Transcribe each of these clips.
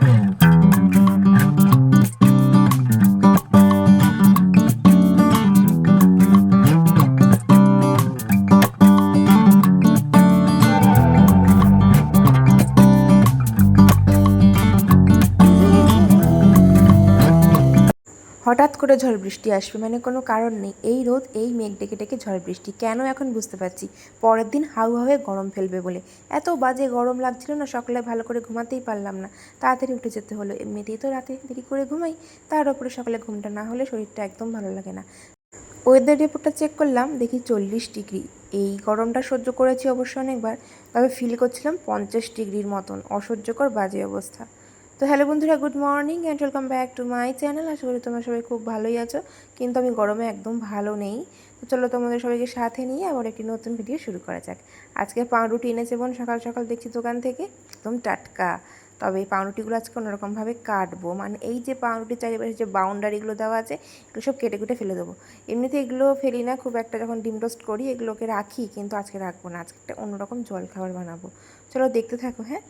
and হঠাৎ করে ঝড় বৃষ্টি আসবে মানে কোনো কারণ নেই। এই রোদ, এই মেঘ ডেকে ডেকে ঝড় বৃষ্টি। কেন এখন বুঝতে পারছি? পরের দিন হাউ হয়ে গরম ফেলবে বলে। এত বাজে গরম লাগছিল না, সকালে ভালো করে ঘুমাতেই পারলাম না। তাড়াতাড়ি উঠে যেতে হলো। এমনিতেই তো রাতে দেরি করে ঘুমাই। তার উপরে সকালে ঘুমটা না হলে শরীরটা একদম ভালো লাগে না। ওয়েদার রিপোর্টটা চেক করলাম, দেখি চল্লিশ ডিগ্রি। এই গরমটা সহ্য করেছি অবশ্য অনেকবার, তবে ফিল করছিলাম পঞ্চাশ ডিগ্রির মতন। অসহ্যকর বাজে অবস্থা। তো হ্যালো বন্ধুরা, good morning and welcome back to my channel আশা করি তোমরা সবাই খুব ভালোই আছো, কিন্তু আমি গরমে একদম ভালো নেই। তো চলো তোমাদের সবাইকে সাথে নিয়ে আবার একটি নতুন ভিডিও শুরু করা যাক। আজকে পাউরুটি এনেছে বোন, সকাল সকাল দেখছি দোকান থেকে, একদম টাটকা। তবে এই পাউরুটিগুলো আজকে অন্যরকমভাবে কাটবো। মানে এই যে পাউরুটির চারিপাশে যে বাউন্ডারিগুলো দেওয়া আছে, এগুলো সব কেটে কুটে ফেলে দেবো। এমনিতে এগুলো ফেলি না, খুব একটা যখন ডিম টোস্ট করি, এগুলোকে রাখি, কিন্তু আজকে রাখব না। আজকে একটা অন্যরকম জল খাবার বানাবো। চলো দেখতে থাকো হ্যাঁ?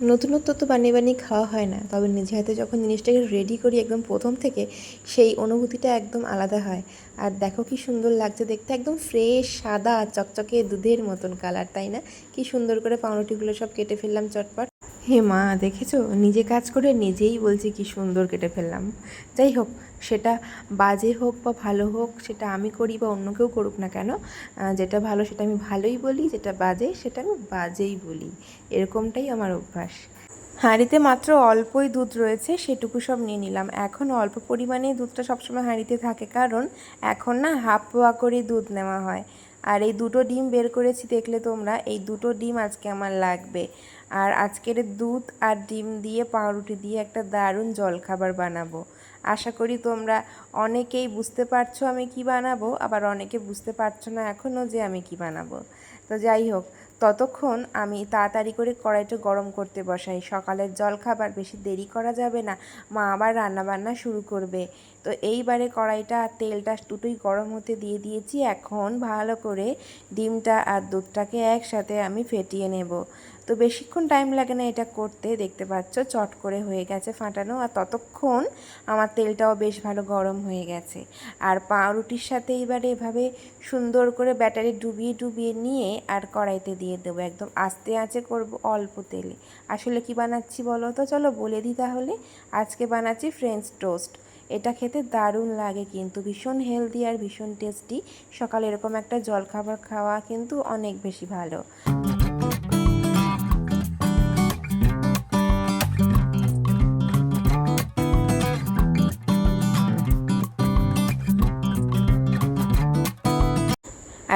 নতুনত্ব তো বানিয়ে বানিয়ে খাওয়া হয় না। তবে নিজে হাতে যখন জিনিসটাকে রেডি করি একদম প্রথম থেকে, সেই অনুভূতিটা একদম আলাদা হয়। আর দেখো কি সুন্দর লাগছে দেখতে, একদম ফ্রেশ সাদা, চকচকে দুধের মতন কালার তাই না? কি সুন্দর করে পাউরুটিগুলো সব কেটে ফেললাম চটপট। হে মা, দেখেছ? নিজে কাজ করে নিজেই বলছি কি সুন্দর কেটে ফেললাম। যাই হোক সেটা বাজে হোক বা ভালো হোক, সেটা আমি করি বা অন্য কেউ করুক না কেন যেটা ভালো সেটা আমি ভালোই বলি, যেটা বাজে সেটা আমি বাজেই বলি। এরকমটাই আমার অভ্যাস। হাঁড়িতে মাত্র অল্পই দুধ রয়েছে, সেটুকু সব নিয়ে নিলাম। এখন অল্প পরিমাণেই দুধটা সবসময় হাঁড়িতে থাকে, কারণ এখন না হাফ পোয়া করে দুধ নেওয়া হয়। আর এই দুটো ডিম বের করেছি, দেখলে তোমরা, এই দুটো ডিম আজকে আমার লাগবে। আর আজকের দুধ আর ডিম দিয়ে পাউরুটি দিয়ে একটা দারুণ জলখাবার বানাবো। আশা করি তোমরা অনেকেই বুঝতে পারছ আমি কি বানাবো, আবার অনেকে বুঝতে পারছ না এখনও যে আমি কি বানাবো। তো যাই হোক, ততক্ষণ আমি তাড়াতাড়ি করে কড়াইটা গরম করতে বসাই। সকালের জল খাবার বেশি দেরি করা যাবে না, মা আবার রান্নাবান্না শুরু করবে। তো এইবারে কড়াইটা আর তেলটা দুটোই গরম হতে দিয়ে দিয়েছি, এখন ভালো করে ডিমটা আর দুধটাকে একসাথে আমি ফেটিয়ে নেব। তো বেশিক্ষণ টাইম লাগে না এটা করতে, দেখতে পাচ্ছ চট করে হয়ে গেছে ফাটানো, আর ততক্ষণ আমার তেলটাও বেশ ভালো গরম হয়ে গেছে। আর পাউরুটির সাথে এবারে এভাবে সুন্দর করে ব্যাটারি ডুবিয়ে ডুবিয়ে নিয়ে আর কড়াইতে দিয়ে দেবো। একদম আস্তে আঁচে করব অল্প তেলে। আসলে কি বানাচ্ছি বলো তো? চলো বলে দিই তাহলে। আজকে বানাচ্ছি ফ্রেঞ্চ টোস্ট এটা খেতে দারুণ লাগে কিন্তু, ভীষণ হেলদি আর ভীষণ টেস্টি সকালে এরকম একটা জলখাবার খাওয়া কিন্তু অনেক বেশি ভালো।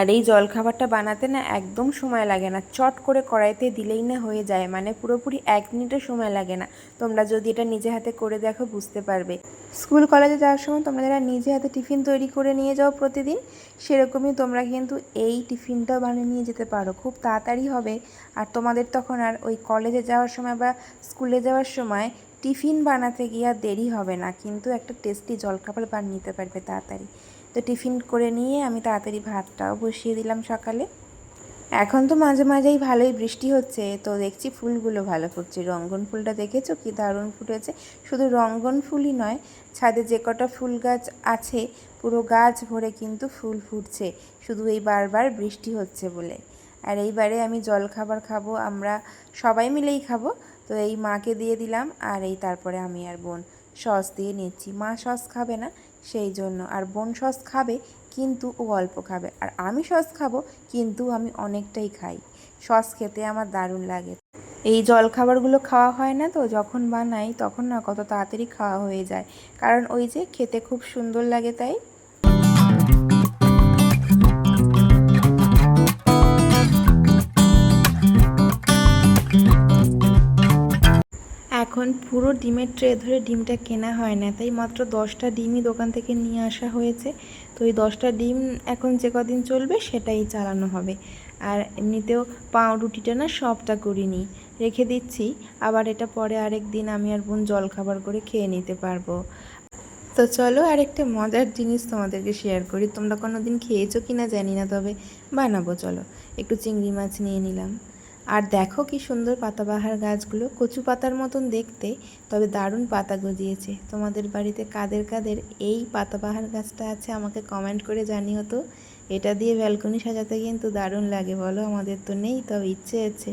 আর এই জলখাবারটা বানাতে না একদম সময় লাগে না। চট করে কড়াইতে দিলেই না হয়ে যায় মানে পুরোপুরি এক মিনিটের সময় লাগে না। তোমরা যদি এটা নিজে হাতে করে দেখো বুঝতে পারবে। স্কুল, কলেজে যাওয়ার সময় তোমরা যারা নিজে হাতে টিফিন তৈরি করে নিয়ে যাও প্রতিদিন, সেরকমই তোমরা কিন্তু এই টিফিনটাও বানিয়ে নিয়ে যেতে পারো। খুব তাড়াতাড়ি হবে। আর তোমাদের তখন আর ওই কলেজে যাওয়ার সময় বা স্কুলে যাওয়ার সময় টিফিন বানাতে গিয়ে দেরি হবে না। কিন্তু একটা টেস্টি জলখাবার বানিয়ে নিতে পারবে তাড়াতাড়ি। তো টিফিন করে নিয়ে আমি তাড়াতাড়ি ভাতটাও বসিয়ে দিলাম সকালে। এখন তো মাঝে মাঝেই ভালোই বৃষ্টি হচ্ছে, তো দেখছি ফুলগুলো ভালো ফুটছে। রঙ্গন ফুলটা দেখেছ? কি দারুণ ফুটেছে। শুধু রঙ্গন ফুলই নয়, ছাদে যে কটা ফুল গাছ আছে, পুরো গাছ ভরে কিন্তু ফুল ফুটছে। শুধু এই বারবার বৃষ্টি হচ্ছে বলে। আর এইবারে আমি জল খাবার খাব, আমরা সবাই মিলেই খাব। তো এই মাকে দিয়ে দিলাম, আর এই তারপরে আমি আর বোন সস দিয়ে নিচ্ছি। মা সস খাবে না সেই জন্য। আর বোন সস খাবে, কিন্তু ও অল্প খাবে। আর আমি সস খাব, কিন্তু আমি অনেকটাই খাই। সস খেতে আমার দারুণ লাগে। এই জলখাবারগুলো খাওয়া হয় না তো, যখন বানাই তখন না কত তাড়াতাড়ি খাওয়া হয়ে যায়। কারণ ওই যে খেতে খুব সুন্দর লাগে তাই। এখন পুরো ডিমের ট্রে ধরে ডিমটা কেনা হয় না। তাই মাত্র দশটা ডিমই দোকান থেকে নিয়ে আসা হয়েছে। তো ওই দশটা ডিম এখন যে কদিন চলবে সেটাই চালানো হবে। আর এমনিতেও পাউরুটিটা না সবটা করিনি। রেখে দিচ্ছি। আবার এটা পরে আরেক দিন আমি আর বোন জল খাবার করে খেয়ে নিতে পারব। তো চলো আর একটা মজার জিনিস তোমাদেরকে শেয়ার করি। তোমরা কোনো দিন খেয়েছো কি না জানি না, তবে বানাবো, চলো। একটু চিংড়ি মাছ নিয়ে নিলাম। আর দেখো কি সুন্দর পাতাবাহার গাছগুলো। কচু পাতার মতন দেখতে, তবে দারুণ পাতা গজিয়েছে। তোমাদের বাড়িতে কাদের কাদের এই পাতাবাহার গাছটা আছে আমাকে কমেন্ট করে জানিও তো। এটা দিয়ে ব্যালকনি সাজাতে কিন্তু দারুণ লাগে বলো, আমাদের তো নেই, তবে ইচ্ছে আছে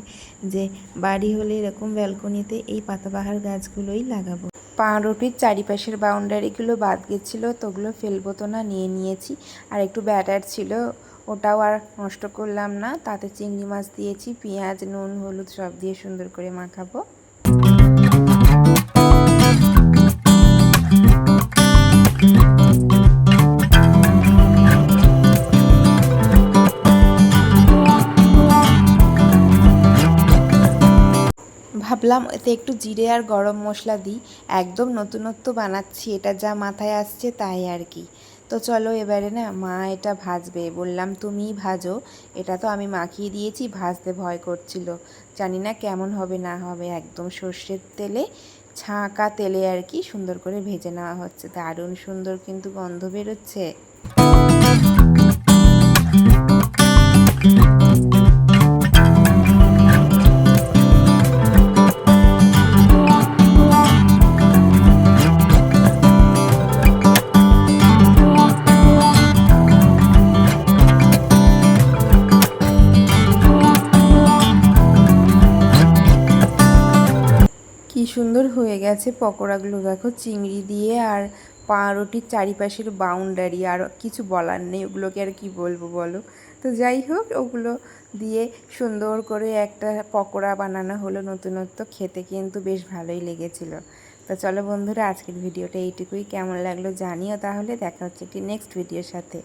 যে বাড়ি হলে এরকম ব্যালকনিতে এই পাতাবাহার গাছগুলোই লাগাবো। পাউরুটির চারিপাশের বাউন্ডারিগুলো বাদ গেছিল, তো ওগুলো ফেলব তো না, নিয়ে নিয়েছি। আর একটু ব্যাটার ছিল ওটাও আর নষ্ট করলাম না। তাতে চিংড়ি মাছ দিয়েছি, পেঁয়াজ, নুন, হলুদ সব দিয়ে সুন্দর করে মাখাবো। ভাবলাম এতে একটু জিরে আর গরম মশলা দিই। একদম নতুনত্ব বানাচ্ছি, এটা যা মাথায় আসছে তাই আর কি। তো চলো এবারে না মা এটা ভাজবে। বললাম তুমি ভাজো। এটা তো আমি মাখিয়ে দিয়েছি, ভাজতে ভয় করছিল। জানি না কেমন হবে, না হবে, একদম সর্ষের তেলে, ছাঁকা তেলে আর কি সুন্দর করে ভেজে নেওয়া হচ্ছে। দারুণ সুন্দর কিন্তু গন্ধ বেরোচ্ছে। সুন্দর হয়ে গেছে পকোড়াগুলো। দেখো, চিংড়ি দিয়ে আর পাউরুটির চারিপাশের বাউন্ডারি আর কিছু বলার নেই। ওগুলোকে আর কি বলব বলো? তো যাই হোক, ওগুলো দিয়ে সুন্দর করে একটা পকোড়া বানানো হলো নতুনত্ব। খেতে কিন্তু বেশ ভালোই লেগেছিল। তো চলো বন্ধুরা, আজকের ভিডিওটা এইটুকুই। কেমন লাগল জানিও। তাহলে দেখা হচ্ছে একটি নেক্সট ভিডিওর সাথে।